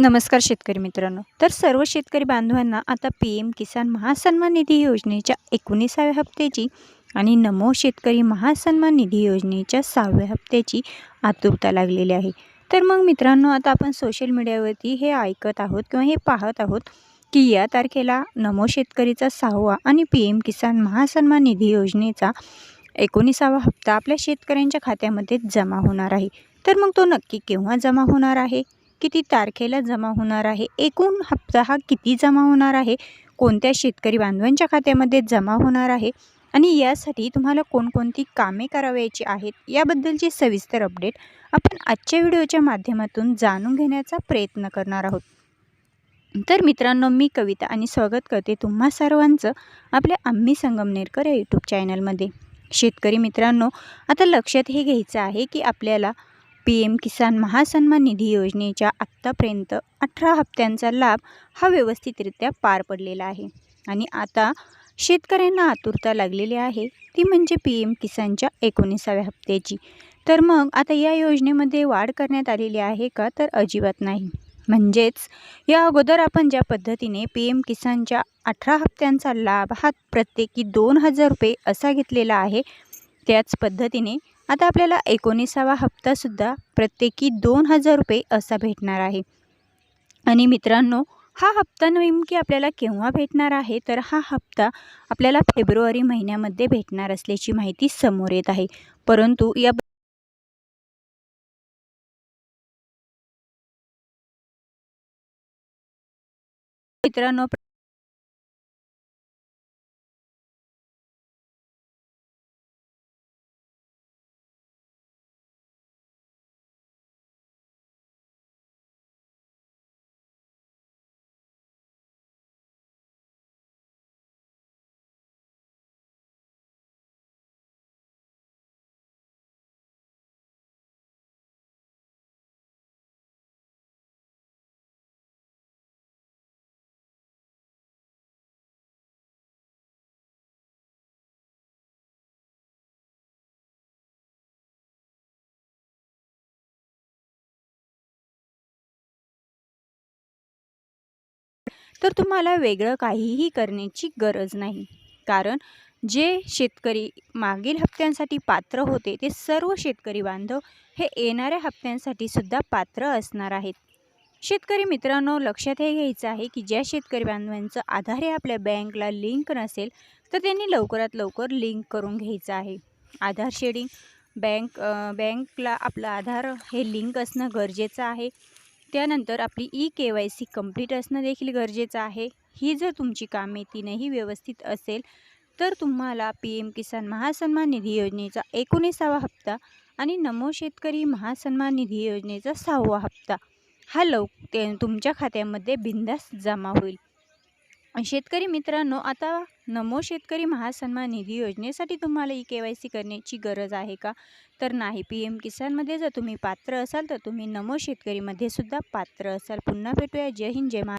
नमस्कार शेतकरी मित्रांनो. तर सर्व शेतकरी बांधवांना आता पी एम किसान महासन्मान निधी योजनेच्या एकोणीसाव्या हप्त्याची आणि नमो शेतकरी महासन्मान निधी योजनेच्या सहाव्या हप्त्याची आतुरता लागलेली आहे. तर मग मित्रांनो आता आपण सोशल मीडियावरती हे ऐकत आहोत किंवा हे पाहत आहोत की या तारखेला नमो शेतकरीचा सहावा आणि पी एम किसान महासन्मान निधी योजनेचा एकोणीसावा हप्ता आपल्या शेतकऱ्यांच्या खात्यामध्ये जमा होणार आहे. तर मग तो नक्की केव्हा जमा होणार आहे? किती तारखेला जमा होणार आहे? एकूण हप्ता हा किती जमा होणार आहे? कोणत्या शेतकरी बांधवांच्या खात्यामध्ये जमा होणार आहे? आणि यासाठी तुम्हाला कोणकोणती कामे करावयाची आहेत? याबद्दलची सविस्तर अपडेट आपण आजच्या व्हिडिओच्या माध्यमातून जाणून घेण्याचा प्रयत्न करणार आहोत. तर मित्रांनो मी कविता आणि स्वागत करते तुम्हा सर्वांचं आपल्या आम्ही संगमनेरकर या यूट्यूब चॅनलमध्ये शेतकरी मित्रांनो आता लक्षात हे घ्यायचं आहे की आपल्याला पी एम किसान महासन्मान निधी योजनेच्या आत्तापर्यंत अठरा हप्त्यांचा लाभ हा व्यवस्थितरित्या पार पडलेला आहे. आणि आता शेतकऱ्यांना आतुरता लागलेली आहे. ती म्हणजे पी एम किसानच्या एकोणीसाव्या हप्त्याची. तर मग आता या योजनेमध्ये वाढ करण्यात आलेली आहे का? तर अजिबात नाही. म्हणजेच या अगोदर आपण ज्या पद्धतीने पी एम किसानच्या अठरा हप्त्यांचा लाभ हा प्रत्येकी दोन हजार रुपये असा घेतलेला आहे त्याच पद्धतीने आता आपल्याला एकोणीसावा हप्तासुद्धा प्रत्येकी दोन हजार रुपये असा भेटणार आहे. आणि मित्रांनो हा हप्ता नेमकी आपल्याला केव्हा भेटणार आहे? तर हा हप्ता आपल्याला फेब्रुवारी महिन्यामध्ये भेटणार असल्याची माहिती समोर येत आहे. परंतु या मित्रांनो तर तुम्हाला वेगळं काहीही करण्याची गरज नाही. कारण जे शेतकरी मागील हप्त्यांसाठी पात्र होते ते सर्व शेतकरी बांधव हे येणाऱ्या हप्त्यांसाठी सुद्धा पात्र असणार आहेत. शेतकरी मित्रांनो लक्षात हे घ्यायचं आहे की ज्या शेतकरी बांधवांचं आधार हे आपल्या बँकला लिंक नसेल तर त्यांनी लवकरात लवकर लिंक करून घ्यायचं आहे. आधार शेडिंग बँक बँकला आपलं आधार हे लिंक असणं गरजेचं आहे. त्यानंतर आपली E K Y C complete असणं देखील गरजेचं आहे. ही जर तुमची कामे तीनही व्यवस्थित असेल तर तुम्हाला पी एम किसान महासन्मान निधी योजनेचा एकोणीसावा हप्ता आणि नमो शेतकरी महासन्मान निधी योजनेचा सहावा हप्ता. हा लव ते तुमच्या खात्यामध्ये बिंदास जमा होईल. शेतकरी मित्रांनो आता नमो शेतकरी महासन्मान निधी योजनेसाठी तुम्हाला ई के वाय सी करण्याची गरज आहे का? तर नाही. पी एम किसानमध्ये जर तुम्ही पात्र असाल तर तुम्ही नमो शेतकरीमध्ये सुद्धा पात्र असाल. पुन्हा भेटूया. जय हिंद जय महा